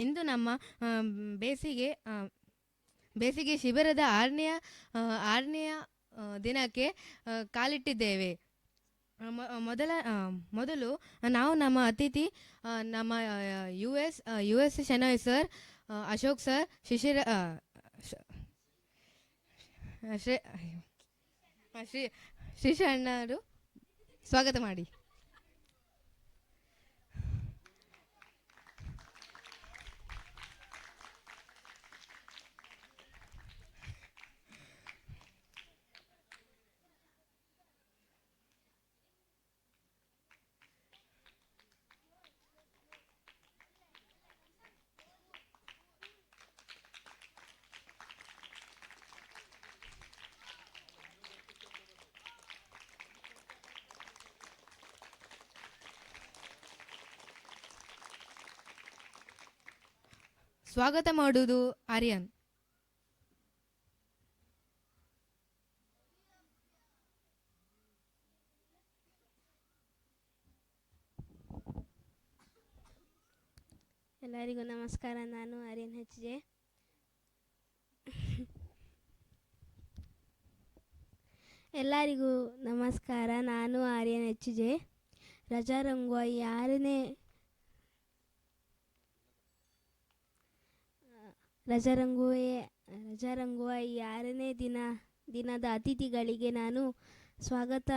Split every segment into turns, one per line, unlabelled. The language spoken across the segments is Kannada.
ಇಂದು ನಮ್ಮ ಬೇಸಿಗೆ ಬೇಸಿಗೆ ಶಿಬಿರದ ಆರನೆಯ ಆರನೆಯ ದಿನಕ್ಕೆ ಕಾಲಿಟ್ಟಿದ್ದೇವೆ ಮೊದಲ ಮೊದಲು ನಾವು ನಮ್ಮ ಅತಿಥಿ ನಮ್ಮ U S U S Shenoy sir Ashok sir Shishira Shri Shri ಶ್ರೀಶಣ್ಣರು ಸ್ವಾಗತ ಮಾಡಿ ಸ್ವಾಗತ ಮಾಡುವುದು ಆರ್ಯನ್.
ಎಲ್ಲರಿಗೂ ನಮಸ್ಕಾರ, ನಾನು ಆರ್ಯನ್ ಹೆಚ್ ಜೆ ಎಲ್ಲರಿಗೂ ನಮಸ್ಕಾರ, ನಾನು ಆರ್ಯನ್ ಹೆಚ್ ಜೆ ರಜಾರಂಗ್ವಾಯಿ ಆರನೇ ರಜಾರಂಗುವೆ ಈ ಆರನೇ ದಿನ, ದಿನದ ಅತಿಥಿಗಳಿಗೆ ನಾನು ಸ್ವಾಗತ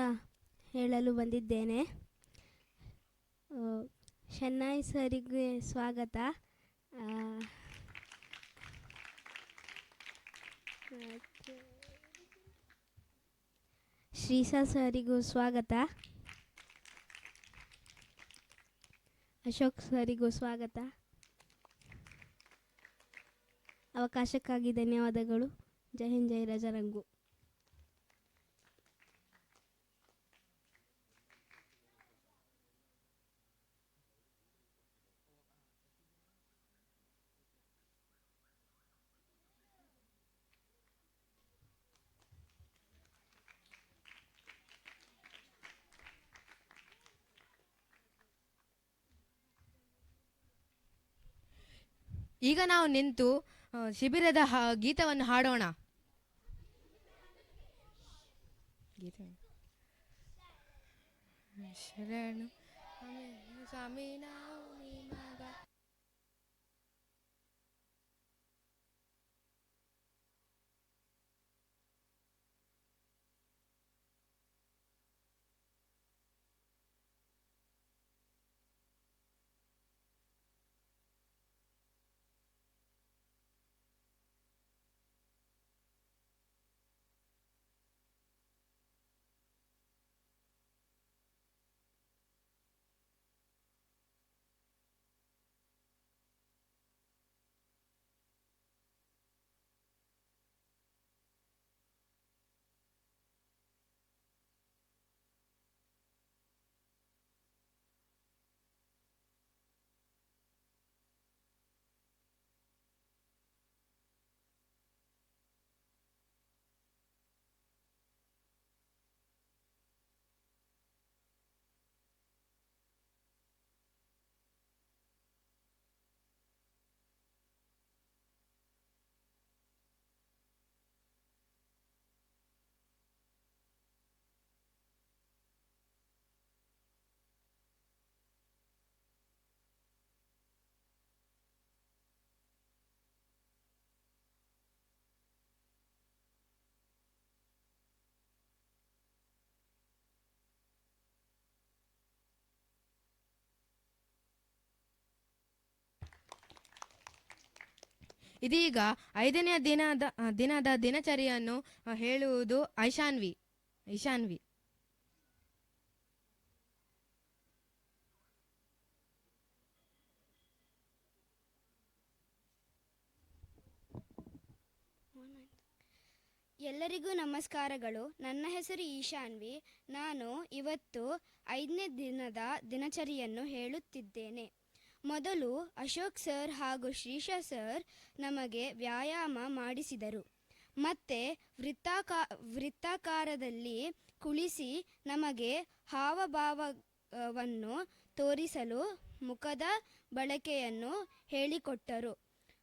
ಹೇಳಲು ಬಂದಿದ್ದೇನೆ. ಚೆನ್ನೈ ಸರಿಗೆ ಸ್ವಾಗತ. ಶ್ರೀಸಾ ಸರಿಗೂ ಸ್ವಾಗತ. ಅಶೋಕ್ ಸರಿಗೂ ಸ್ವಾಗತ. ಅವಕಾಶಕ್ಕಾಗಿ ಧನ್ಯವಾದಗಳು. ಜೈ ಹಿಂದ್ ಜೈ ರಜಾರಂಗು.
ಈಗ ನಾವು ನಿಂತು ಶಿಬಿರದ ಗೀತವನ್ನು ಹಾಡೋಣ. ಶರಣು ಸ್ವಾಮಿ ನಾವು ನಿಮಗ ಇದೀಗ ಐದನೇ ದಿನದ ದಿನದ ದಿನಚರಿಯನ್ನು ಹೇಳುವುದು ಐಶಾನ್ವಿ ಐಶಾನ್ವಿ
ಎಲ್ಲರಿಗೂ ನಮಸ್ಕಾರಗಳು. ನನ್ನ ಹೆಸರು ಈಶಾನ್ವಿ. ನಾನು ಇವತ್ತು ಐದನೇ ದಿನದ ದಿನಚರಿಯನ್ನು ಹೇಳುತ್ತಿದ್ದೇನೆ. ಮೊದಲು ಅಶೋಕ್ ಸರ್ ಹಾಗೂ ಶ್ರೀಶಾ ಸರ್ ನಮಗೆ ವ್ಯಾಯಾಮ ಮಾಡಿಸಿದರು. ಮತ್ತೆ ವೃತ್ತಾಕಾ, ವೃತ್ತಾಕಾರದಲ್ಲಿ ಕುಳಿಸಿ ನಮಗೆ ಹಾವಭಾವವನ್ನು ತೋರಿಸಲು ಮುಖದ ಬಳಕೆಯನ್ನು ಹೇಳಿಕೊಟ್ಟರು.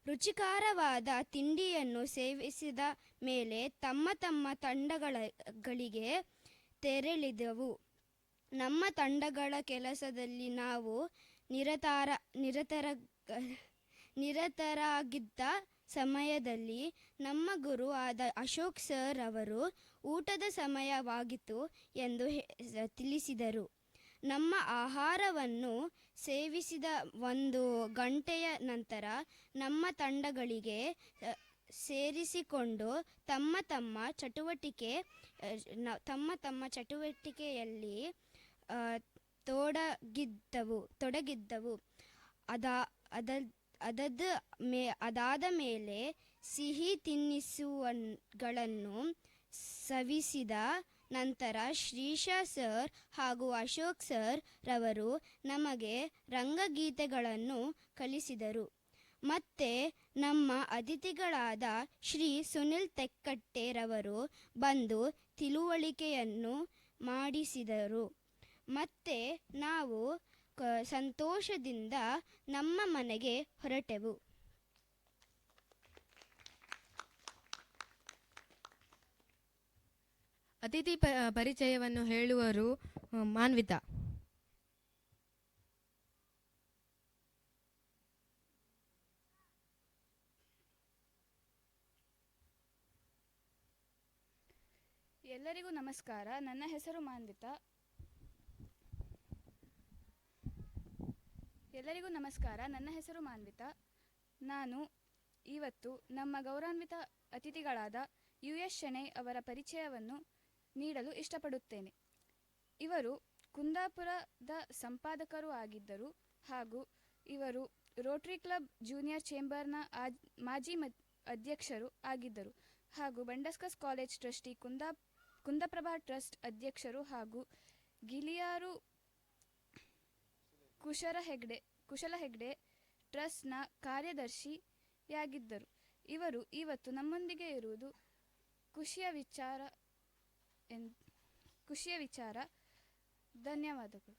ರುಚಿಕರವಾದ ತಿಂಡಿಯನ್ನು ಸೇವಿಸಿದ ಮೇಲೆ ತಮ್ಮ ತಮ್ಮ ತಂಡಗಳಿಗೆ ತೆರಳಿದೆವು. ನಮ್ಮ ತಂಡಗಳ ಕೆಲಸದಲ್ಲಿ ನಾವು ನಿರತಾರ, ನಿರತರ, ನಿರತರಾಗಿದ್ದ ಸಮಯದಲ್ಲಿ ನಮ್ಮ ಗುರು ಆದ ಅಶೋಕ್ ಸರ್ ಅವರು ಊಟದ ಸಮಯವಾಗಿತ್ತು ಎಂದು ತಿಳಿಸಿದರು. ನಮ್ಮ ಆಹಾರವನ್ನು ಸೇವಿಸಿದ ಒಂದು ಗಂಟೆಯ ನಂತರ ನಮ್ಮ ತಂಡಗಳಿಗೆ ಸೇರಿಸಿಕೊಂಡು ತಮ್ಮ ತಮ್ಮ ಚಟುವಟಿಕೆ ತಮ್ಮ ತಮ್ಮ ಚಟುವಟಿಕೆಯಲ್ಲಿ ತೊಡಗಿದ್ದವು ತೊಡಗಿದ್ದವು. ಅದ ಅದ, ಅದದ ಮೇ, ಅದಾದ ಮೇಲೆ ಸಿಹಿ ತಿನ್ನಿಸುವಗಳನ್ನು ಸವಿಸಿದ ನಂತರ ಶ್ರೀಶಾ ಸರ್ ಹಾಗೂ ಅಶೋಕ್ ಸರ್ ರವರು ನಮಗೆ ರಂಗಗೀತೆಗಳನ್ನು ಕಲಿಸಿದರು. ಮತ್ತೆ ನಮ್ಮ ಅತಿಥಿಗಳಾದ ಶ್ರೀ ಸುನಿಲ್ ತೆಕ್ಕಟ್ಟೆರವರು ಬಂದು ತಿಳುವಳಿಕೆಯನ್ನು ಮಾಡಿಸಿದರು. ಮತ್ತೆ ನಾವು ಕ- ಸಂತೋಷದಿಂದ ನಮ್ಮ ಮನೆಗೆ ಹೊರಟೆವು.
ಅತಿಥಿ ಪ ಪರಿಚಯವನ್ನು ಹೇಳುವರು ಮಾನ್ವಿತಾ.
ಎಲ್ಲರಿಗೂ ನಮಸ್ಕಾರ. ನನ್ನ ಹೆಸರು ಮಾನ್ವಿತಾ. ಎಲ್ಲರಿಗೂ ನಮಸ್ಕಾರ. ನನ್ನ ಹೆಸರು ಮಾನ್ವಿತಾ. ನಾನು ಇವತ್ತು ನಮ್ಮ ಗೌರವಾನ್ವಿತ ಅತಿಥಿಗಳಾದ ಯು ಎಸ್ ಶೆಣೈ ಅವರ ಪರಿಚಯವನ್ನು ನೀಡಲು ಇಷ್ಟಪಡುತ್ತೇನೆ. ಇವರು ಕುಂದಾಪುರದ ಸಂಪಾದಕರು ಆಗಿದ್ದರು ಹಾಗೂ ಇವರು ರೋಟರಿ ಕ್ಲಬ್ ಜೂನಿಯರ್ ಚೇಂಬರ್ನ ಮಾಜಿ ಅಧ್ಯಕ್ಷರು ಆಗಿದ್ದರು ಹಾಗೂ ಬಂಡಸ್ಕಸ್ college trustee Kunda Kundaprabha trust ಅಧ್ಯಕ್ಷರು ಹಾಗೂ ಗಿಲಿಯಾರು ಕುಶರ ಹೆಗ್ಡೆ, ಕುಶಲ ಹೆಗ್ಡೆ ಟ್ರಸ್ಟ್ನ ಕಾರ್ಯದರ್ಶಿಯಾಗಿದ್ದರು. ಇವರು ಇವತ್ತು ನಮ್ಮೊಂದಿಗೆ ಇರುವುದು ಖುಷಿಯ ವಿಚಾರ ಎನ್, ಖುಷಿಯ ವಿಚಾರ. ಧನ್ಯವಾದಗಳು.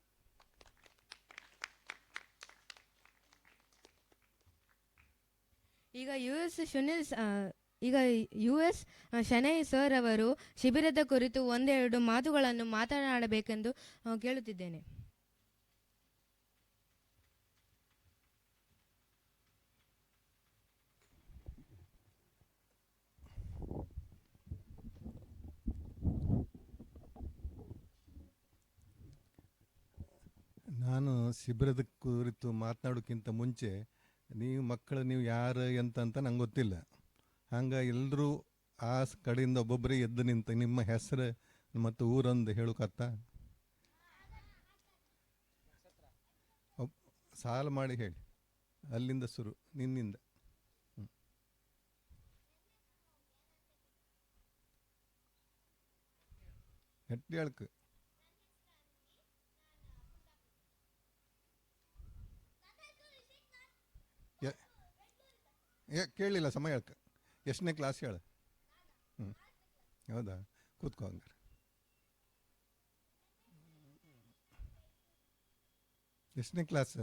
ಈಗ ಯು ಎಸ್ ಸುನಿಲ್ ಈಗ ಯು ಎಸ್ ಶನೈ ಸರ್ ಅವರು ಶಿಬಿರದ ಕುರಿತು ಒಂದೆರಡು ಮಾತುಗಳನ್ನು ಮಾತನಾಡಬೇಕೆಂದು ಕೇಳುತ್ತಿದ್ದೇನೆ.
ನಾನು ಶಿಬಿರದ ಕುರಿತು ಮಾತನಾಡೋಕ್ಕಿಂತ ಮುಂಚೆ ನೀವು ಮಕ್ಕಳು, ನೀವು ಯಾರು ಎಂತ ಅಂತ ನಂಗೆ ಗೊತ್ತಿಲ್ಲ. ಹಂಗೆ ಎಲ್ಲರೂ ಆ ಕಡೆಯಿಂದ ಒಬ್ಬೊಬ್ಬರೇ ಎದ್ದು ನಿಂತು ನಿಮ್ಮ ಹೆಸರು ಮತ್ತು ಊರಂದು ಹೇಳೋಕತ್ತ ಸಾಲ ಮಾಡಿ ಹೇಳಿ. ಅಲ್ಲಿಂದ ಶುರು, ನಿನ್ನಿಂದ. ಹ್ಮ್. ಏ ಕೇಳಲಿಲ್ಲ ಸಮಯ ಹೇಳ್ಕ ಎಷ್ಟನೇ ಕ್ಲಾಸ್ ಹೇಳು? ಹ್ಞೂ ಹೌದಾ? ಕೂತ್ಕೋ ಹಂಗಾರೆ. ಎಷ್ಟನೇ ಕ್ಲಾಸ್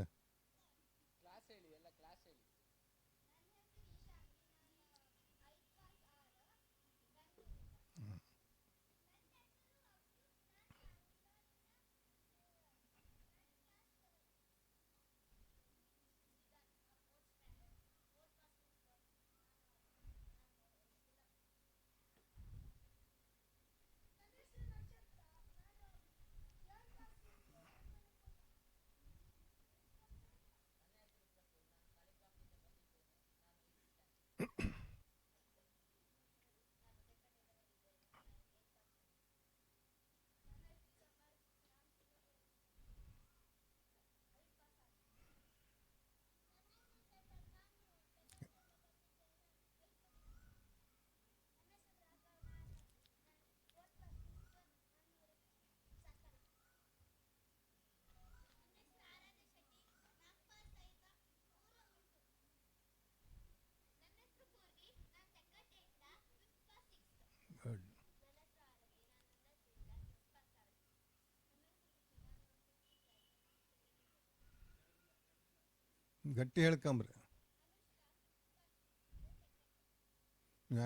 ಗಟ್ಟಿ ಹೇಳ್ಕಂಬ್ರಿ.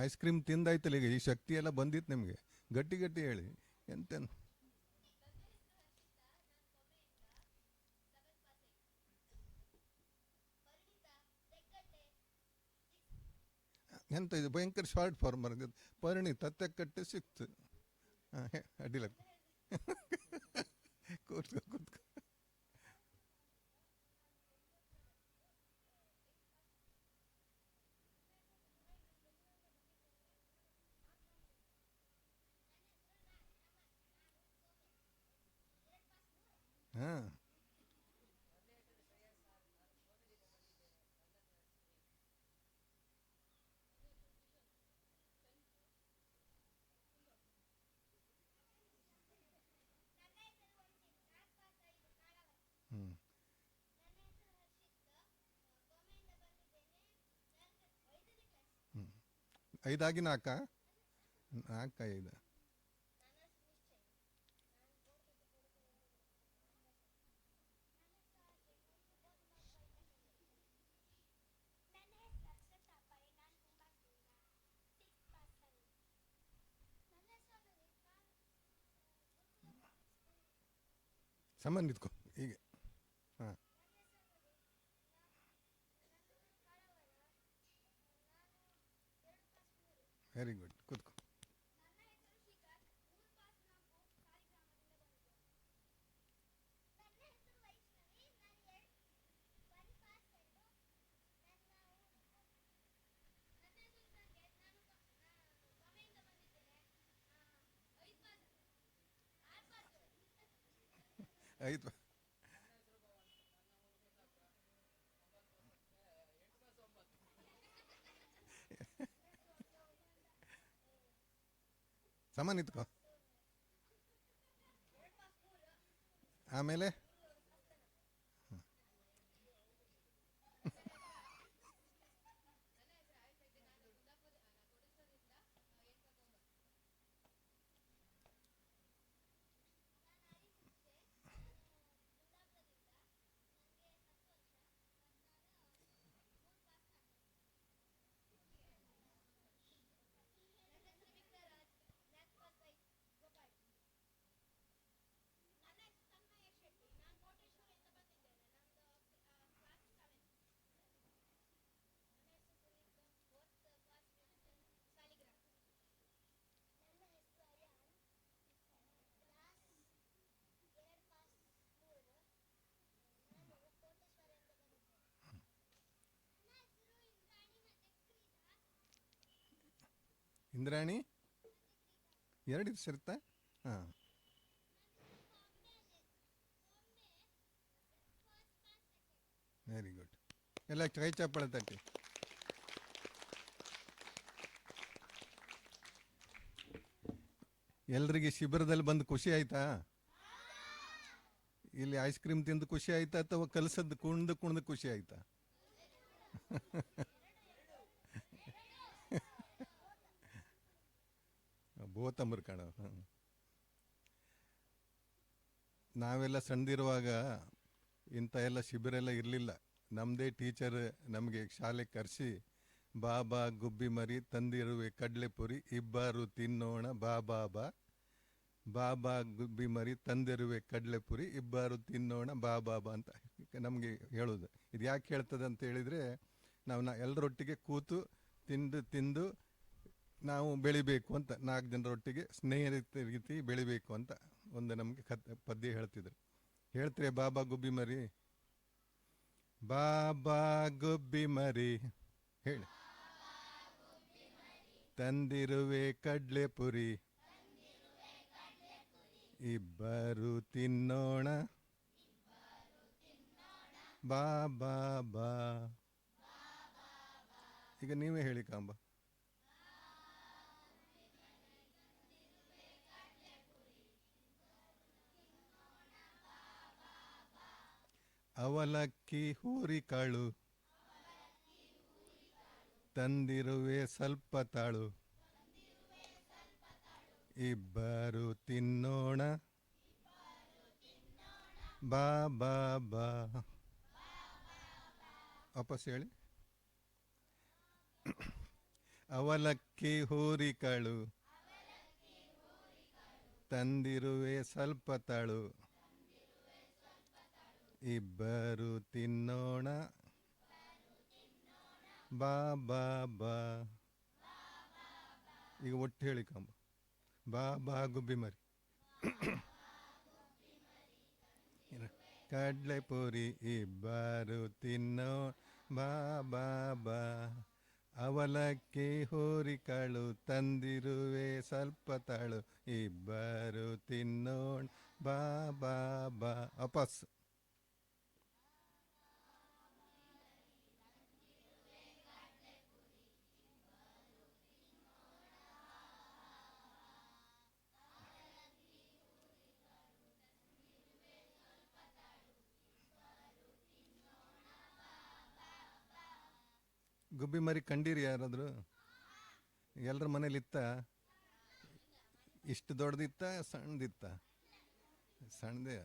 ಐಸ್ ಕ್ರೀಮ್ ತಿಂದಾಯ್ತಲ್ಲ ಈಗ, ಈ ಶಕ್ತಿ ಎಲ್ಲ ಬಂದಿತ್ತು ನಿಮಗೆ. ಗಟ್ಟಿ ಗಟ್ಟಿ ಹೇಳಿ, ಎಂತೆನ್? ಎಂತ ಇದು ಭಯಂಕರ ಶಾರ್ಟ್ ಫಾರ್ಮ್ ಬರ್ತದೆ ಪರ್ಣಿ ತತ್ತೆ ಕಟ್ಟೆ ಸಿಕ್ತು. ಹಾಂ ಅಡ್ಡಿಲ್ಲ ಕೂತ್ಕೊ ಹಾಂ ಹ್ಞೂ ಹ್ಞೂ ಐದಾಗಿ ನಾಲ್ಕ? ನಾಲ್ಕ ಐದು ನಿಂತ್ಕೊ ಹೀಗೆ. ಹಾಂ. ವೆರಿ ಗುಡ್ ಕೂತ್ಕೊ ಆಯ್ತು ಸಮ ನಿಂತ್ಕೋ. ಆಮೇಲೆ? ಇಂದ್ರಾಣಿ? ಎರಡು ಸೇರ್ತಾ? ಹಾಂ. ವೆರಿ ಗುಡ್ ಎಲ್ಲ ಕೈ ಚಪ್ಪಳ ತಟ್ಟಿ. ಎಲ್ರಿಗೆ ಶಿಬಿರದಲ್ಲಿ ಬಂದು ಖುಷಿ ಆಯ್ತಾ? ಇಲ್ಲಿ ಐಸ್ ಕ್ರೀಮ್ ತಿಂದು ಖುಷಿ ಆಯ್ತಾ ಅಥವಾ ಕಲಸದ್ದು ಕುಣ್ದು ಕುಣ್ದು ಖುಷಿ ಆಯ್ತಾ? ಬೋತಂಬರ್ ಕಾಣ. ನಾವೆಲ್ಲ ಸಣ್ಣದಿರುವಾಗ ಇಂಥ ಎಲ್ಲ ಶಿಬಿರ ಎಲ್ಲ ಇರಲಿಲ್ಲ. ನಮ್ಮದೇ ಟೀಚರ್ ನಮಗೆ ಶಾಲೆ ಕರೆಸಿ, ಬಾಬಾ, ಗುಬ್ಬಿ ಮರಿ ತಂದಿರುವೆ ಕಡಲೆಪುರಿ ಇಬ್ಬರು ತಿನ್ನೋಣ, ಬಾ ಬಾ ಬಾಬಾ, ಗುಬ್ಬಿ ಮರಿ ತಂದಿರುವೆ ಕಡಲೆಪುರಿ ಇಬ್ಬರು ತಿನ್ನೋಣ, ಬಾ ಬಾ ಬಾ ಅಂತ ನಮಗೆ ಹೇಳೋದು. ಇದು ಯಾಕೆ ಹೇಳ್ತದೆ ಅಂತ ಹೇಳಿದರೆ, ನಾವು ನಾ ಎಲ್ಲರೊಟ್ಟಿಗೆ ಕೂತು ತಿಂದು ತಿಂದು ನಾವು ಬೆಳಿಬೇಕು ಅಂತ ನಾಲ್ಕು ಜನರೊಟ್ಟಿಗೆ ಸ್ನೇಹಿತ ರೀತಿ ಬೆಳಿಬೇಕು ಅಂತ ಒಂದು ನಮಗೆ ಕತ್ ಪದ್ಯ ಹೇಳ್ತಿದ್ರು. ಹೇಳ್ತೀರಿ, ಬಾಬಾ ಗುಬ್ಬಿ ಮರಿ. ಬಾಬಾ ಗುಬ್ಬಿ ಮರಿ. ಹೇಳಿ. ತಂದಿರುವೆ ಕಡ್ಲೆ ಪುರಿ. ಇಬ್ಬರು ತಿನ್ನೋಣ. ಬಾ ಬಾ ಬಾ. ಈಗ ನೀವೇ ಹೇಳಿ ಕಾಂಬ. ಅವಲಕ್ಕಿ ಹೂರಿಕಾಳು. ತಂದಿರುವೆ ಸ್ವಲ್ಪ ತಾಳು ಇಬ್ಬರು ತಿನ್ನೋಣ. ಬಾ ಬಾ ಬಾ.
ವಾಪಸ್ ಹೇಳಿ. ಅವಲಕ್ಕಿ ಹೂರಿಕಾಳು. ತಂದಿರುವೆ ಸ್ವಲ್ಪ ತಾಳು ಇಬ್ಬರು ತಿನ್ನೋಣ. ಬಾ ಬಾ ಬಾ. ಈಗ ಒಟ್ಟು ಹೇಳಿ ಕಂಬ. ಬಾ ಬಾ, ಗುಬ್ಬಿ ಮರಿ. ಕಡ್ಲೆ ಪೂರಿ ಇಬ್ಬರು ತಿನ್ನೋ. ಬಾ ಬಾ ಬಾ. ಅವಲಕ್ಕಿ ಹೋರಿಕಾಳು ತಂದಿರುವೆ. ಸ್ವಲ್ಪ ತಳು ಇಬ್ಬರು ತಿನ್ನೋಣ. ಬಾ ಬಾ ಬಾ. ವಾಪಸ್. ಗುಬ್ಬಿ ಮರಿ ಕಂಡೀರಿ ಯಾರಾದರೂ? ಎಲ್ಲರ ಮನೇಲಿ ಇತ್ತ ಇಷ್ಟು ದೊಡ್ಡದಿತ್ತ, ಸಣ್ಣದಿತ್ತ? ಸಣ್ಣದೇ.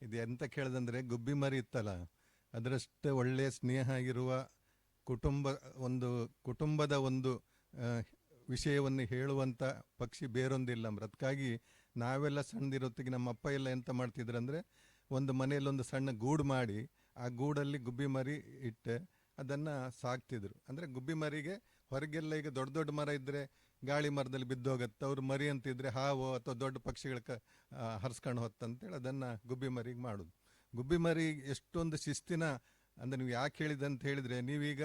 ಇದು ಎಂತ ಕೇಳ್ದಂದ್ರೆ ಗುಬ್ಬಿ ಮರಿ ಇತ್ತಲ್ಲ, ಅದರಷ್ಟು ಒಳ್ಳೆಯ ಸ್ನೇಹ ಇರುವ ಕುಟುಂಬ, ಒಂದು ಕುಟುಂಬದ ಒಂದು ವಿಷಯವನ್ನು ಹೇಳುವಂಥ ಪಕ್ಷಿ ಬೇರೊಂದಿಲ್ಲ. ಅದಕ್ಕಾಗಿ ನಾವೆಲ್ಲ ಸಣ್ಣದಿರೋತ್ತಿಗೆ ನಮ್ಮ ಅಪ್ಪ ಎಲ್ಲ ಎಂತ ಮಾಡ್ತಿದ್ರು ಅಂದರೆ, ಒಂದು ಮನೆಯಲ್ಲಿ ಒಂದು ಸಣ್ಣ ಗೂಡು ಮಾಡಿ, ಆ ಗೂಡಲ್ಲಿ ಗುಬ್ಬಿ ಮರಿ ಇಟ್ಟು. ಅದನ್ನು ಸಾಕ್ತಿದ್ರು. ಅಂದರೆ ಗುಬ್ಬಿ ಮರಿಗೆ ಹೊರಗೆಲ್ಲ ಈಗ ದೊಡ್ಡ ದೊಡ್ಡ ಮರ ಇದ್ದರೆ ಗಾಳಿ ಮರದಲ್ಲಿ ಬಿದ್ದೋಗತ್ತೆ. ಅವ್ರು ಮರಿ ಅಂತಿದ್ರೆ ಹಾವು ಅಥವಾ ದೊಡ್ಡ ಪಕ್ಷಿಗಳ ಕ ಹರಿಸ್ಕೊಂಡು ಹೊತ್ತಂತೇಳಿ ಅದನ್ನು ಗುಬ್ಬಿ ಮರಿಗೆ ಮಾಡೋದು. ಗುಬ್ಬಿ ಮರಿ ಎಷ್ಟೊಂದು ಶಿಸ್ತಿನ, ಅಂದರೆ ನೀವು ಯಾಕೆ ಹೇಳಿದೆ ಅಂತ ಹೇಳಿದರೆ ನೀವೀಗ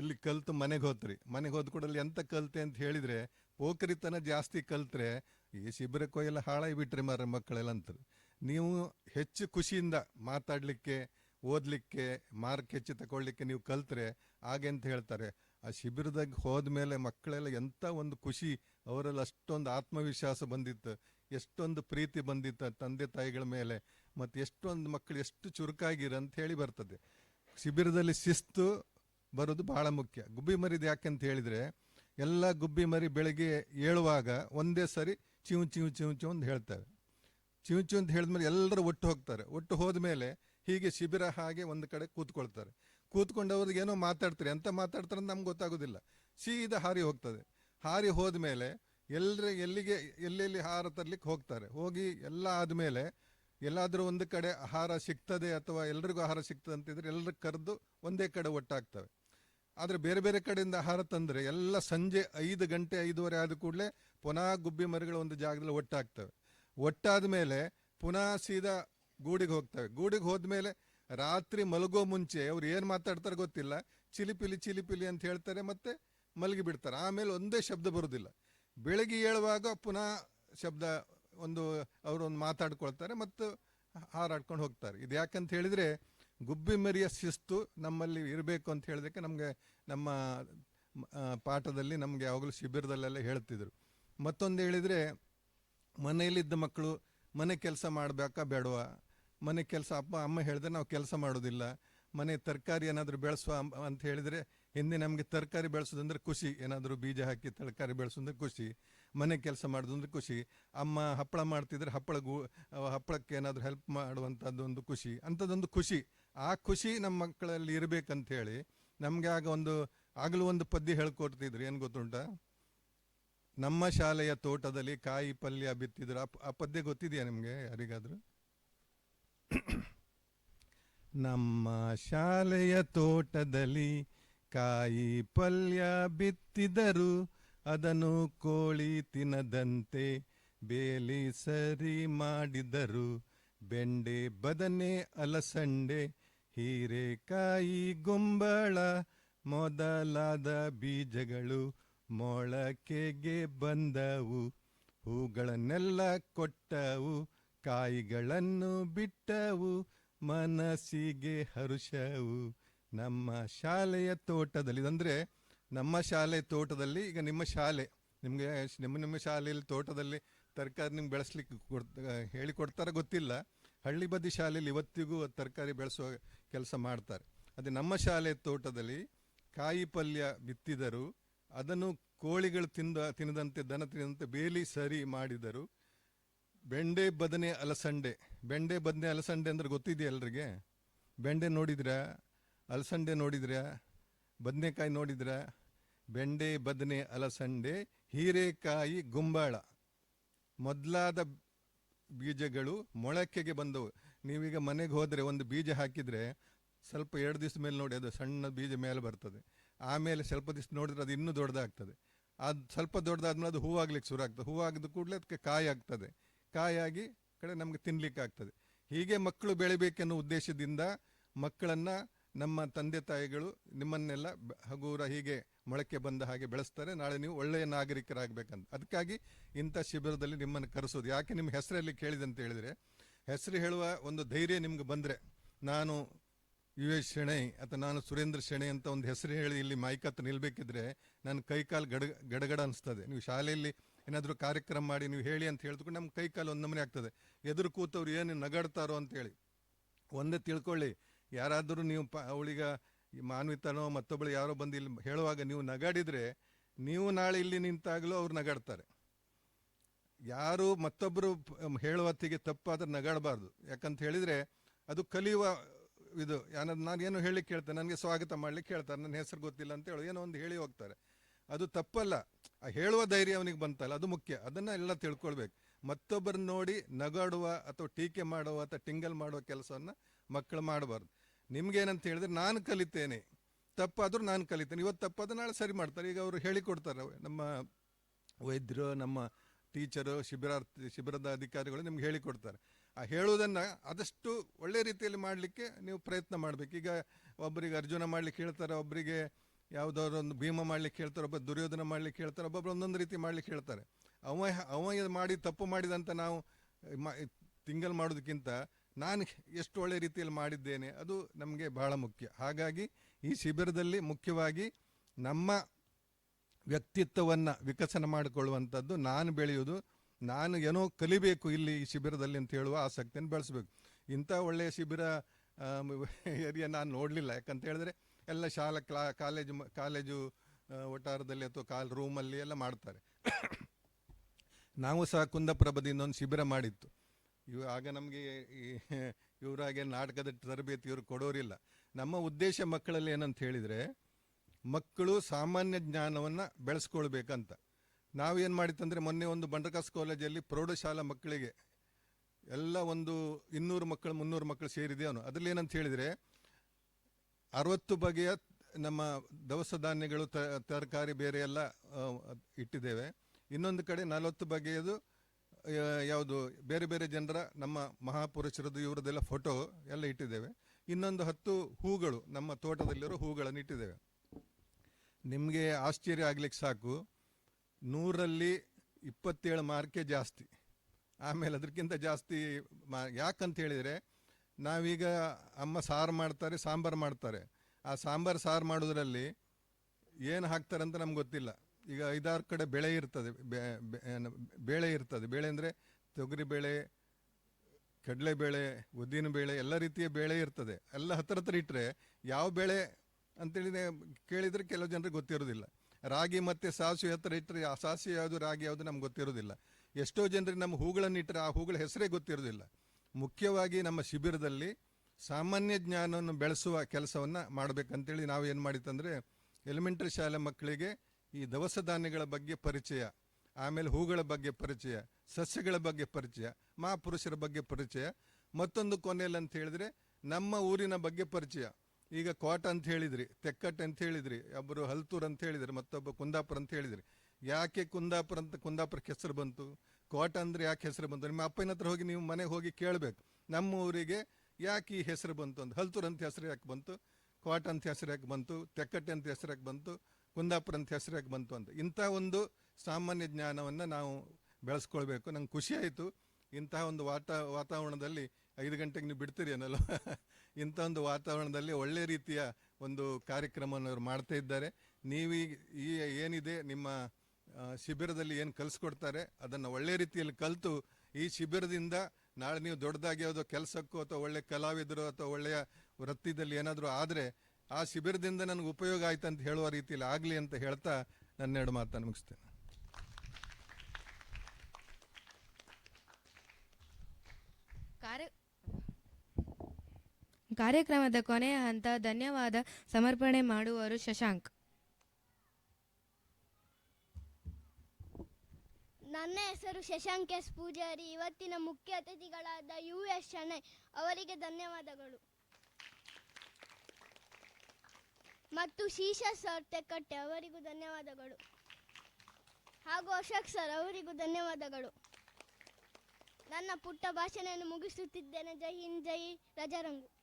ಇಲ್ಲಿ ಕಲ್ತು ಮನೆಗೆ ಹೋತ್ರಿ. ಮನೆಗೆ ಹೋದ ಕೂಡಲ್ಲಿ ಎಂತ ಕಲ್ತೆ ಅಂತ ಹೇಳಿದರೆ ಪೋಖರಿತನ ಜಾಸ್ತಿ ಕಲ್ತ್ರೆ ಈ ಶಿಬಿರ ಕೊಯ್ಯೆಲ್ಲ ಹಾಳಾಗಿ ಬಿಟ್ರಿ ಮರ ಮಕ್ಕಳೆಲ್ಲ ಅಂತ ನೀವು ಹೆಚ್ಚು ಖುಷಿಯಿಂದ ಮಾತಾಡಲಿಕ್ಕೆ ಓದಲಿಕ್ಕೆ ಮಾರ್ಕ್ ಹೆಚ್ಚು ತಗೊಳ್ಳಿಕ್ಕೆ ನೀವು ಕಲ್ತ್ರೆ ಹಾಗೆ ಅಂತ ಹೇಳ್ತಾರೆ. ಆ ಶಿಬಿರದಾಗ ಹೋದ್ಮೇಲೆ ಮಕ್ಕಳೆಲ್ಲ ಎಂಥ ಒಂದು ಖುಷಿ, ಅವರಲ್ಲಿ ಅಷ್ಟೊಂದು ಆತ್ಮವಿಶ್ವಾಸ ಬಂದಿತ್ತು. ಎಷ್ಟೊಂದು ಪ್ರೀತಿ ಬಂದಿತ್ತು ತಂದೆ ತಾಯಿಗಳ ಮೇಲೆ. ಮತ್ತು ಎಷ್ಟೊಂದು ಮಕ್ಕಳು ಎಷ್ಟು ಚುರುಕಾಗಿರ ಅಂತ ಹೇಳಿ ಬರ್ತದೆ. ಶಿಬಿರದಲ್ಲಿ ಶಿಸ್ತು ಬರೋದು ಬಹಳ ಮುಖ್ಯ. ಗುಬ್ಬಿ ಮರಿದು ಯಾಕೆಂತ ಹೇಳಿದರೆ, ಎಲ್ಲ ಗುಬ್ಬಿ ಮರಿ ಬೆಳಗ್ಗೆ ಏಳುವಾಗ ಒಂದೇ ಸರಿ ಚಿವು ಚಿವು ಚಿವು ಚಿವು ಅಂತ ಹೇಳ್ತವೆ ಚಿವು ಚಿವು ಅಂತ ಹೇಳಿದ್ಮೇಲೆ ಎಲ್ಲರೂ ಒಟ್ಟು ಹೋಗ್ತಾರೆ. ಒಟ್ಟು ಹೋದ್ಮೇಲೆ ಹೀಗೆ ಶಿಬಿರ ಹಾಗೆ ಒಂದು ಕಡೆ ಕೂತ್ಕೊಳ್ತಾರೆ. ಕೂತ್ಕೊಂಡವ್ರಿಗೆ ಏನೋ ಮಾತಾಡ್ತಾರೆ, ಎಂತ ಮಾತಾಡ್ತಾರೆ ಅಂತ ನಮ್ಗೆ ಗೊತ್ತಾಗೋದಿಲ್ಲ. ಸೀದಾ ಹಾರಿ ಹೋಗ್ತದೆ. ಹಾರಿ ಹೋದ ಮೇಲೆ ಎಲ್ಲರ ಎಲ್ಲಿಗೆ, ಎಲ್ಲೆಲ್ಲಿ ಆಹಾರ ತರ್ಲಿಕ್ಕೆ ಹೋಗ್ತಾರೆ. ಹೋಗಿ ಎಲ್ಲ ಆದಮೇಲೆ ಎಲ್ಲಾದರೂ ಒಂದು ಕಡೆ ಆಹಾರ ಸಿಗ್ತದೆ ಅಥವಾ ಎಲ್ರಿಗೂ ಆಹಾರ ಸಿಗ್ತದೆ ಅಂತಿದ್ರೆ ಎಲ್ಲರೂ ಕರೆದು ಒಂದೇ ಕಡೆ ಒಟ್ಟಾಗ್ತವೆ. ಆದರೆ ಬೇರೆ ಬೇರೆ ಕಡೆಯಿಂದ ಆಹಾರ ತಂದರೆ ಎಲ್ಲ ಸಂಜೆ ಐದು ಗಂಟೆ ಐದುವರೆ ಆದ ಕೂಡಲೇ ಪುನಃ ಗುಬ್ಬಿ ಮರಿಗಳು ಒಂದು ಜಾಗದಲ್ಲಿ ಒಟ್ಟಾಗ್ತವೆ. ಒಟ್ಟಾದ ಮೇಲೆ ಪುನಃ ಸೀದಾ ಗೂಡಿಗೆ ಹೋಗ್ತವೆ ಗೂಡಿಗೆ ಹೋದ್ಮೇಲೆ ರಾತ್ರಿ ಮಲಗೋ ಮುಂಚೆ ಅವ್ರು ಏನು ಮಾತಾಡ್ತಾರೆ ಗೊತ್ತಿಲ್ಲ. ಚಿಲಿಪಿಲಿ ಚಿಲಿಪಿಲಿ ಅಂತ ಹೇಳ್ತಾರೆ ಮತ್ತೆ ಮಲಗಿ ಬಿಡ್ತಾರೆ. ಆಮೇಲೆ ಒಂದೇ ಶಬ್ದ ಬರೋದಿಲ್ಲ. ಬೆಳಗ್ಗೆ ಏಳುವಾಗ ಪುನಃ ಶಬ್ದ ಒಂದು ಅವರು ಮಾತಾಡ್ಕೊಳ್ತಾರೆ ಮತ್ತು ಹಾರಾಡ್ಕೊಂಡು ಹೋಗ್ತಾರೆ. ಇದು ಯಾಕಂತ ಹೇಳಿದರೆ ಗುಬ್ಬಿ ಮರಿಯ ಶಿಸ್ತು ನಮ್ಮಲ್ಲಿ ಇರಬೇಕು ಅಂತ ಹೇಳೋದಕ್ಕೆ ನಮಗೆ ನಮ್ಮ ಪಾಠದಲ್ಲಿ ನಮಗೆ ಯಾವಾಗಲೂ ಶಿಬಿರದಲ್ಲೆಲ್ಲ ಹೇಳ್ತಿದ್ರು. ಮತ್ತೊಂದು ಹೇಳಿದರೆ ಮನೆಯಲ್ಲಿದ್ದ ಮಕ್ಕಳು ಮನೆ ಕೆಲಸ ಮಾಡಬೇಕಾ ಬೇಡವಾ? ಮನೆ ಕೆಲಸ ಅಪ್ಪ, ಅಮ್ಮ ಹೇಳಿದ್ರೆ ನಾವು ಕೆಲಸ ಮಾಡೋದಿಲ್ಲ. ಮನೆ ತರಕಾರಿ ಏನಾದರೂ ಬೆಳೆಸುವ ಅಂತ ಹೇಳಿದರೆ ಹಿಂದೆ ನಮಗೆ ತರಕಾರಿ ಬೆಳೆಸೋದಂದ್ರೆ ಖುಷಿ. ಏನಾದರೂ ಬೀಜ ಹಾಕಿ ತರಕಾರಿ ಬೆಳೆಸೋದಂದ್ರೆ ಖುಷಿ. ಮನೆ ಕೆಲಸ ಮಾಡೋದಂದ್ರೆ ಖುಷಿ. ಅಮ್ಮ ಹಪ್ಪಳ ಮಾಡ್ತಿದ್ರೆ ಹಪ್ಪಳ ಗು, ಹಪ್ಪಳಕ್ಕೆ ಏನಾದರೂ ಹೆಲ್ಪ್ ಮಾಡುವಂಥದ್ದು ಒಂದು ಖುಷಿ. ಅಂಥದ್ದೊಂದು ಖುಷಿ. ಆ ಖುಷಿ ನಮ್ಮ ಮಕ್ಕಳಲ್ಲಿ ಇರಬೇಕಂತ ಹೇಳಿ ನಮಗೆ ಆಗ ಒಂದು, ಆಗಲೂ ಒಂದು ಪದ್ಯ ಹೇಳ್ಕೊಡ್ತಿದ್ರು. ಏನು ಗೊತ್ತುಂಟಾ? ನಮ್ಮ ಶಾಲೆಯ ತೋಟದಲ್ಲಿ ಕಾಯಿ ಪಲ್ಯ ಬಿತ್ತಿದ್ರು? ಆ ಪದ್ಯ ಗೊತ್ತಿದೆಯಾ ನಿಮಗೆ ಯಾರಿಗಾದರೂ? ನಮ್ಮ ಶಾಲೆಯ ತೋಟದಲ್ಲಿ ಕಾಯಿ ಪಲ್ಯ ಬಿತ್ತಿದರು. ಅದನ್ನು ಕೋಳಿ ತಿನ್ನದಂತೆ ಬೇಲಿ ಸರಿ ಮಾಡಿದರು. ಬೆಂಡೆ, ಬದನೆ, ಅಲಸಂಡೆ, ಹೀರೆಕಾಯಿ, ಗುಂಬಳ ಮೊದಲಾದ ಬೀಜಗಳು ಮೊಳಕೆಗೆ ಬಂದವು, ಹೂಗಳನ್ನೆಲ್ಲ ಕೊಟ್ಟವು, ಕಾಯಿಗಳನ್ನು ಬಿಟ್ಟವು, ಮನಸ್ಸಿಗೆ ಹರುಷವು. ನಮ್ಮ ಶಾಲೆಯ ತೋಟದಲ್ಲಿ, ಅಂದರೆ ನಮ್ಮ ಶಾಲೆ ತೋಟದಲ್ಲಿ, ಈಗ ನಿಮ್ಮ ಶಾಲೆ, ನಿಮಗೆ ನಿಮ್ಮ ನಿಮ್ಮ ಶಾಲೆಯಲ್ಲಿ ತೋಟದಲ್ಲಿ ತರಕಾರಿ ನಿಮ್ಗೆ ಬೆಳೆಸ್ಲಿಕ್ಕೆ ಕೊಡ್ ಹೇಳಿಕೊಡ್ತಾರ ಗೊತ್ತಿಲ್ಲ. ಹಳ್ಳಿ ಬದಿ ಶಾಲೆಯಲ್ಲಿ ಇವತ್ತಿಗೂ ತರಕಾರಿ ಬೆಳೆಸುವ ಕೆಲಸ ಮಾಡ್ತಾರೆ. ಅದೇ ನಮ್ಮ ಶಾಲೆ ತೋಟದಲ್ಲಿ ಕಾಯಿ ಪಲ್ಯ ಬಿತ್ತಿದರು ಅದನ್ನು ಕೋಳಿಗಳು ತಿಂದ ತಿನ್ನದಂತೆ ದನ ತಿನ್ನದಂತೆ ಬೇಲಿ ಸರಿ ಮಾಡಿದರು. ಬೆಂಡೆ ಬದನೆ ಅಲಸಂಡೆ. ಬೆಂಡೆ ಬದನೆ ಅಲಸಂಡೆ ಅಂದ್ರೆ ಗೊತ್ತಿದೆಯಾ ಎಲ್ರಿಗೆ? ಬೆಂಡೆ ನೋಡಿದ್ರಾ? ಅಲಸಂಡೆ ನೋಡಿದ್ರಾ? ಬದನೆಕಾಯಿ ನೋಡಿದ್ರಾ? ಬೆಂಡೆ ಬದನೆ ಅಲಸಂಡೆ, ಹೀರೆಕಾಯಿ ಗುಂಬಾಳ. ಮೊದಲಾದ ಬೀಜಗಳು ಮೊಳಕೆಗೆ ಬಂದವು. ನೀವೀಗ ಮನೆಗೆ ಹೋದರೆ ಒಂದು ಬೀಜ ಹಾಕಿದರೆ ಸ್ವಲ್ಪ ಎರಡು ದಿವಸ ಮೇಲೆ ನೋಡಿ, ಅದು ಸಣ್ಣ ಬೀಜ ಮೇಲೆ ಬರ್ತದೆ. ಆಮೇಲೆ ಸ್ವಲ್ಪ ದಿವಸ ನೋಡಿದ್ರೆ ಅದು ಇನ್ನೂ ದೊಡ್ಡದಾಗ್ತದೆ. ಅದು ಸ್ವಲ್ಪ ದೊಡ್ಡದಾದ್ಮೇಲೆ ಅದು ಹೂವಾಗ್ಲಿಕ್ಕೆ ಶುರು ಆಗ್ತದೆ ಹೂವಾಗಿದ ಕೂಡಲೇ ಅದಕ್ಕೆ ಕಾಯಿ ಆಗ್ತದೆ. ಕಾಯಾಗಿ ಕಡೆ ನಮಗೆ ತಿನ್ಲಿಕ್ಕೆ ಆಗ್ತದೆ. ಹೀಗೆ ಮಕ್ಕಳು ಬೆಳಿಬೇಕೆನ್ನೋ ಉದ್ದೇಶದಿಂದ ಮಕ್ಕಳನ್ನು ನಮ್ಮ ತಂದೆ ತಾಯಿಗಳು ನಿಮ್ಮನ್ನೆಲ್ಲ ಹಗೂರ ಹೀಗೆ ಮೊಳಕೆ ಬಂದ ಹಾಗೆ ಬೆಳೆಸ್ತಾರೆ. ನಾಳೆ ನೀವು ಒಳ್ಳೆಯ ನಾಗರಿಕರಾಗಬೇಕಂತ. ಅದಕ್ಕಾಗಿ ಇಂಥ ಶಿಬಿರದಲ್ಲಿ ನಿಮ್ಮನ್ನು ಕರೆಸೋದು. ಯಾಕೆ ನಿಮ್ಮ ಹೆಸರಲ್ಲಿ ಕೇಳಿದೆ ಅಂತ ಹೇಳಿದರೆ, ಹೆಸರು ಹೇಳುವ ಒಂದು ಧೈರ್ಯ ನಿಮ್ಗೆ ಬಂದರೆ, ನಾನು ಯು ಎಸ್ ಶೆಣೈ ಅಥವಾ ನಾನು ಸುರೇಂದ್ರ ಶೆಣೆ ಅಂತ ಒಂದು ಹೆಸರು ಹೇಳಿ ಇಲ್ಲಿ ಮೈಕ್ ಮೈಕತ್ತು ನಿಲ್ಬೇಕಿದ್ರೆ ನನ್ನ ಕೈಕಾಲು ಗಡ, ಗಡಗಡ ಅನಿಸ್ತದೆ. ನೀವು ಶಾಲೆಯಲ್ಲಿ ಏನಾದರೂ ಕಾರ್ಯಕ್ರಮ ಮಾಡಿ ನೀವು ಹೇಳಿ ಅಂತ ಹೇಳ್ಕೊಂಡು ನಮ್ಮ ಕೈಕಾಲು ಒಂದು ನಮನೆ ಆಗ್ತದೆ. ಎದುರು ಕೂತವ್ರು ಏನು ನಗಾಡ್ತಾರೋ ಅಂತೇಳಿ ಒಂದೇ ತಿಳ್ಕೊಳ್ಳಿ. ಯಾರಾದರೂ ನೀವು ಪ, ಅವಳಿಗ ಮಾನವಿತನೋ ಮತ್ತೊಬ್ಬಳು ಯಾರೋ ಬಂದು ಇಲ್ಲಿ ಹೇಳುವಾಗ ನೀವು ನಗಾಡಿದರೆ ನೀವು ನಾಳೆ ಇಲ್ಲಿ ನಿಂತಾಗಲೂ ಅವ್ರು ನಗಾಡ್ತಾರೆ. ಯಾರು ಮತ್ತೊಬ್ಬರು ಹೇಳುವತ್ತಿಗೆ ತಪ್ಪಾದ್ರೆ ನಗಾಡಬಾರ್ದು. ಯಾಕಂತ ಹೇಳಿದರೆ ಅದು ಕಲಿಯುವ ಇದು ಏನದು ನಾನು ಏನು ಹೇಳಿ ಕೇಳ್ತೇನೆ, ನನಗೆ ಸ್ವಾಗತ ಮಾಡ್ಲಿಕ್ಕೆ ಹೇಳ್ತಾರೆ ನನ್ನ ಹೆಸರು ಗೊತ್ತಿಲ್ಲ ಅಂತ ಹೇಳಿ, ಏನೋ ಒಂದು ಹೇಳಿ ಹೋಗ್ತಾರೆ. ಅದು ತಪ್ಪಲ್ಲ, ಆ ಹೇಳುವ ಧೈರ್ಯ ಅವನಿಗೆ ಬಂತಲ್ಲ, ಅದು ಮುಖ್ಯ, ಅದನ್ನ ಎಲ್ಲ ತಿಳ್ಕೊಳ್ಬೇಕು. ಮತ್ತೊಬ್ಬರನ್ನ ನೋಡಿ ನಗಾಡುವ ಅಥವಾ ಟೀಕೆ ಮಾಡುವ ಅಥವಾ ಟಿಂಗಲ್ ಮಾಡುವ ಕೆಲಸವನ್ನ ಮಕ್ಕಳು ಮಾಡಬಾರ್ದು. ನಿಮ್ಗೇನಂತ ಹೇಳಿದ್ರೆ ನಾನು ಕಲಿತೇನೆ, ತಪ್ಪಾದರೂ ನಾನು ಕಲಿತೇನೆ, ಇವತ್ತು ತಪ್ಪಾದ್ರೆ ನಾಳೆ ಸರಿ ಮಾಡ್ತಾರೆ, ಈಗ ಅವರು ಹೇಳಿಕೊಡ್ತಾರೆ ನಮ್ಮ ವೈದ್ಯರು, ನಮ್ಮ ಟೀಚರು, ಶಿಬಿರಾರ್ಥಿ, ಶಿಬಿರದ ಅಧಿಕಾರಿಗಳು ನಿಮ್ಗೆ ಹೇಳಿಕೊಡ್ತಾರೆ ಆ ಹೇಳುವುದನ್ನು ಆದಷ್ಟು ಒಳ್ಳೆ ರೀತಿಯಲ್ಲಿ ಮಾಡಲಿಕ್ಕೆ ನೀವು ಪ್ರಯತ್ನ ಮಾಡಬೇಕು. ಈಗ ಒಬ್ಬರಿಗೆ ಅರ್ಜುನ ಮಾಡ್ಲಿಕ್ಕೆ ಹೇಳ್ತಾರೆ ಒಬ್ಬರಿಗೆ ಯಾವುದಾದ್ರು ಒಂದು ಭೀಮ ಮಾಡ್ಲಿಕ್ಕೆ ಹೇಳ್ತಾರೆ, ಒಬ್ಬ ದುರ್ಯೋಧನ ಮಾಡ್ಲಿಕ್ಕೆ ಹೇಳ್ತಾರೆ, ಒಬ್ಬೊಬ್ರು ಒಂದೊಂದು ರೀತಿ ಮಾಡ್ಲಿಕ್ಕೆ ಹೇಳ್ತಾರೆ. ಅವ ಅವ ಮಾಡಿ ತಪ್ಪು ಮಾಡಿದಂತ ನಾವು ತಿಂಗಲ್ ಮಾಡೋದಕ್ಕಿಂತ ನಾನು ಎಷ್ಟು ಒಳ್ಳೆ ರೀತಿಯಲ್ಲಿ ಮಾಡಿದ್ದೇನೆ, ಅದು ನಮಗೆ ಬಹಳ ಮುಖ್ಯ. ಹಾಗಾಗಿ ಈ ಶಿಬಿರದಲ್ಲಿ ಮುಖ್ಯವಾಗಿ ನಮ್ಮ ವ್ಯಕ್ತಿತ್ವವನ್ನು ವಿಕಸನ ಮಾಡಿಕೊಳ್ಳುವಂಥದ್ದು ನಾನು ಬೆಳೆಯುವುದು. ನಾನು ಏನೋ ಕಲಿಬೇಕು ಇಲ್ಲಿ ಈ ಶಿಬಿರದಲ್ಲಿ ಅಂತ ಹೇಳುವ ಆಸಕ್ತಿಯನ್ನು ಬೆಳೆಸಬೇಕು. ಇಂಥ ಒಳ್ಳೆಯ ಶಿಬಿರ ಏರಿಯಾ ನಾನು ನೋಡಲಿಲ್ಲ. ಯಾಕಂತ ಹೇಳಿದ್ರೆ ಎಲ್ಲ ಶಾಲಾ, ಕ್ಲಾ, ಕಾಲೇಜು ಕಾಲೇಜು ಒಟ್ಟಾರದಲ್ಲಿ ಅಥವಾ ಕಾಲ್ ರೂಮಲ್ಲಿ ಎಲ್ಲ ಮಾಡ್ತಾರೆ. ನಾವು ಸಹ ಕುಂದಪ್ರಭದಿಂದ ಒಂದು ಶಿಬಿರ ಮಾಡಿತ್ತು. ಇವ, ಆಗ ನಮಗೆ ಇವರಾಗೆ ನಾಟಕದ ತರಬೇತಿ ಇವರು ಕೊಡೋರಿಲ್ಲ. ನಮ್ಮ ಉದ್ದೇಶ ಮಕ್ಕಳಲ್ಲಿ ಏನಂತ ಹೇಳಿದರೆ ಮಕ್ಕಳು ಸಾಮಾನ್ಯ ಜ್ಞಾನವನ್ನು ಬೆಳೆಸ್ಕೊಳ್ಬೇಕಂತ. ನಾವೇನು ಮಾಡಿತ್ತಂದರೆ ಮೊನ್ನೆ ಒಂದು ಬಂಡಕಾಸ್ ಕಾಲೇಜಲ್ಲಿ ಪ್ರೌಢಶಾಲಾ ಮಕ್ಕಳಿಗೆ ಎಲ್ಲ ಒಂದು ಇನ್ನೂರು ಮಕ್ಕಳು, ಮುನ್ನೂರು ಮಕ್ಕಳು ಸೇರಿದೆ ಅವನು. ಅದರಲ್ಲಿ ಏನಂತ ಹೇಳಿದರೆ, ಅರವತ್ತು ಬಗೆಯ ನಮ್ಮ ದವಸ ಧಾನ್ಯಗಳು ತರಕಾರಿ ಬೇರೆ ಎಲ್ಲ ಇಟ್ಟಿದ್ದೇವೆ. ಇನ್ನೊಂದು ಕಡೆ ನಲವತ್ತು ಬಗೆಯದು ಯಾವುದು, ಬೇರೆ ಬೇರೆ ಜನರ, ನಮ್ಮ ಮಹಾಪುರುಷರದ್ದು ಇವರದೆಲ್ಲ ಫೋಟೋ ಎಲ್ಲ ಇಟ್ಟಿದ್ದೇವೆ. ಇನ್ನೊಂದು ಹತ್ತು ಹೂಗಳು, ನಮ್ಮ ತೋಟದಲ್ಲಿರೋ ಹೂಗಳನ್ನು ಇಟ್ಟಿದ್ದೇವೆ ನಿಮಗೆ ಆಶ್ಚರ್ಯ ಆಗ್ಲಿಕ್ಕೆ ಸಾಕು. ನೂರಲ್ಲಿ ಇಪ್ಪತ್ತೇಳು ಮಾರ್ಕೆ ಜಾಸ್ತಿ. ಆಮೇಲೆ ಅದಕ್ಕಿಂತ ಜಾಸ್ತಿ ಮಾ, ಯಾಕಂತ ಹೇಳಿದರೆ ನಾವೀಗ ಅಮ್ಮ ಸಾರು ಮಾಡ್ತಾರೆ, ಸಾಂಬಾರು ಮಾಡ್ತಾರೆ. ಆ ಸಾಂಬಾರು ಸಾರು ಮಾಡೋದ್ರಲ್ಲಿ ಏನು ಹಾಕ್ತಾರೆ ಅಂತ ನಮ್ಗೆ ಗೊತ್ತಿಲ್ಲ. ಈಗ ಐದಾರು ಕಡೆ ಬೆಳೆ ಇರ್ತದೆ ಬೇಳೆ ಇರ್ತದೆ. ಬೇಳೆ ಅಂದರೆ ಬೇಳೆ ಉದ್ದಿನ ಬೇಳೆ, ಎಲ್ಲ ರೀತಿಯ ಬೇಳೆ ಇರ್ತದೆ. ಎಲ್ಲ ಹತ್ರ ಹತ್ರ ಇಟ್ಟರೆ ಯಾವ ಬೇಳೆ ಅಂತೇಳಿ ಕೇಳಿದರೆ ಕೆಲವು ಜನರಿಗೆ ಗೊತ್ತಿರೋದಿಲ್ಲ. ರಾಗಿ ಮತ್ತೆ ಸಾಸಿವೆ ಹತ್ರ ಇಟ್ಟರೆ ಆ ಸಾಸಿವೆ ಯಾವುದು ರಾಗಿ ಯಾವುದು ನಮ್ಗೆ ಗೊತ್ತಿರೋದಿಲ್ಲ. ಎಷ್ಟೋ ಜನರಿಗೆ ನಮ್ಮ ಹೂಗಳನ್ನು ಇಟ್ಟರೆ ಆ ಹೂಗಳ ಹೆಸರೇ ಗೊತ್ತಿರೋದಿಲ್ಲ. ಮುಖ್ಯವಾಗಿ ನಮ್ಮ ಶಿಬಿರದಲ್ಲಿ ಸಾಮಾನ್ಯ ಜ್ಞಾನವನ್ನು ಬೆಳೆಸುವ ಕೆಲಸವನ್ನು ಮಾಡಬೇಕಂತೇಳಿ ನಾವು ಏನು ಮಾಡಿತ್ತಂದರೆ ಎಲಿಮೆಂಟ್ರಿ ಶಾಲೆ ಮಕ್ಕಳಿಗೆ ಈ ದವಸ ಧಾನ್ಯಗಳ ಬಗ್ಗೆ ಪರಿಚಯ, ಆಮೇಲೆ ಹೂಗಳ ಬಗ್ಗೆ ಪರಿಚಯ, ಸಸ್ಯಗಳ ಬಗ್ಗೆ ಪರಿಚಯ, ಮಹಾಪುರುಷರ ಬಗ್ಗೆ ಪರಿಚಯ, ಮತ್ತೊಂದು ಕೊನೆಯಲ್ಲಿ ಅಂತ ಹೇಳಿದ್ರೆ ನಮ್ಮ ಊರಿನ ಬಗ್ಗೆ ಪರಿಚಯ. ಈಗ ಕೋಟ್ ಅಂತ ಹೇಳಿದ್ರಿ, ತೆಕ್ಕಟ್ ಅಂತ ಹೇಳಿದ್ರಿ ಒಬ್ಬರು ಹಲ್ತೂರ್ ಅಂತ ಹೇಳಿದ್ರಿ, ಮತ್ತೊಬ್ಬ ಕುಂದಾಪುರ ಅಂತ ಹೇಳಿದ್ರಿ. ಯಾಕೆ ಕುಂದಾಪುರ ಅಂತ, ಕುಂದಾಪುರಕ್ಕೆ ಹೆಸರು ಬಂತು? ಕೋಟ ಅಂದ್ರೆ ಯಾಕೆ ಹೆಸರು ಬಂತು? ನಿಮ್ಮ ಅಪ್ಪನ ಹತ್ರ ಹೋಗಿ ನೀವು ಮನೆಗೆ ಹೋಗಿ ಕೇಳಬೇಕು. ನಮ್ಮ ಊರಿಗೆ ಯಾಕೆ ಈ ಹೆಸರು ಬಂತು ಅಂತ? ಹಲ್ತೂರ್ ಅಂತ ಹೆಸರು ಯಾಕೆ ಬಂತು? ಕೋಟ ಅಂತ ಹೆಸರು ಯಾಕೆ ಬಂತು? ತೆಕ್ಕಟ್ಟೆ ಅಂತ ಹೆಸರು ಯಾಕೆ ಬಂತು? ಕುಂದಾಪುರ ಅಂತ ಹೆಸರು ಯಾಕೆ ಬಂತು ಅಂತ. ಇಂಥ ಒಂದು ಸಾಮಾನ್ಯ ಜ್ಞಾನವನ್ನು ನಾವು ಬೆಳೆಸ್ಕೊಳ್ಬೇಕು. ನಂಗೆ ಖುಷಿ ಆಯಿತು. ಇಂತಹ ಒಂದು ವಾತಾ, ವಾತಾವರಣದಲ್ಲಿ ಐದು ಗಂಟೆಗೆ ನೀವು ಬಿಡ್ತೀರಿ ಅನ್ನಲ್ಲ. ಇಂಥ ಒಂದು ವಾತಾವರಣದಲ್ಲಿ ಒಳ್ಳೆ ರೀತಿಯ ಒಂದು ಕಾರ್ಯಕ್ರಮವನ್ನು ಅವರು ಮಾಡ್ತಾ ಇದ್ದಾರೆ. ನೀವು ಈ- ಏನಿದೆ, ನಿಮ್ಮ ಶಿಬಿರದಲ್ಲಿ ಏನು ಕಲಿಸ್ಕೊಡ್ತಾರೆ, ಅದನ್ನು ಒಳ್ಳೆ ರೀತಿಯಲ್ಲಿ ಕಲಿತು ಈ ಶಿಬಿರದಿಂದ ನಾಳೆ ನೀವು ದೊಡ್ಡದಾಗಿ ಯಾವುದೋ ಕೆಲಸಕ್ಕೂ ಅಥವಾ ಒಳ್ಳೆ ಕಲಾವಿದರು ಅಥವಾ ಒಳ್ಳೆಯ ವೃತ್ತಿದಲ್ಲಿ ಏನಾದರೂ ಆದರೆ ಆ ಶಿಬಿರದಿಂದ ನನಗೆ ಉಪಯೋಗ ಆಯ್ತು ಅಂತ ಹೇಳುವ ರೀತಿಯಲ್ಲಿ ಆಗಲಿ ಅಂತ ಹೇಳ್ತಾ ನನ್ನೆರಡು ಮಾತನ್ನು ಮುಗಿಸ್ತೇನೆ.
ಕಾರ್ಯಕ್ರಮದ ಕೊನೆಯ ಹಂತ ಧನ್ಯವಾದ. ಸಮರ್ಪಣೆ ಮಾಡುವರು ಶಶಾಂಕ್.
ನನ್ನ ಹೆಸರು ಶಶಾಂಕ್ ಎಸ್ ಪೂಜಾರಿ. ಇವತ್ತಿನ ಮುಖ್ಯ ಅತಿಥಿಗಳಾದ ಯು ಎಸ್ ಶಣೈ ಅವರಿಗೆ ಧನ್ಯವಾದಗಳು. ಮತ್ತು ಶೀಶಾ ಸರ್ ತೆಕ್ಕಟ್ಟೆ ಅವರಿಗೂ ಧನ್ಯವಾದಗಳು. ಹಾಗೂ ಅಶೋಕ್ ಸರ್ ಅವರಿಗೂ ಧನ್ಯವಾದಗಳು. ನನ್ನ ಪುಟ್ಟ ಭಾಷಣವನ್ನು ಮುಗಿಸುತ್ತಿದ್ದೇನೆ. ಜೈ ಹಿಂದ್, ಜೈ ರಜಾರಂಗು.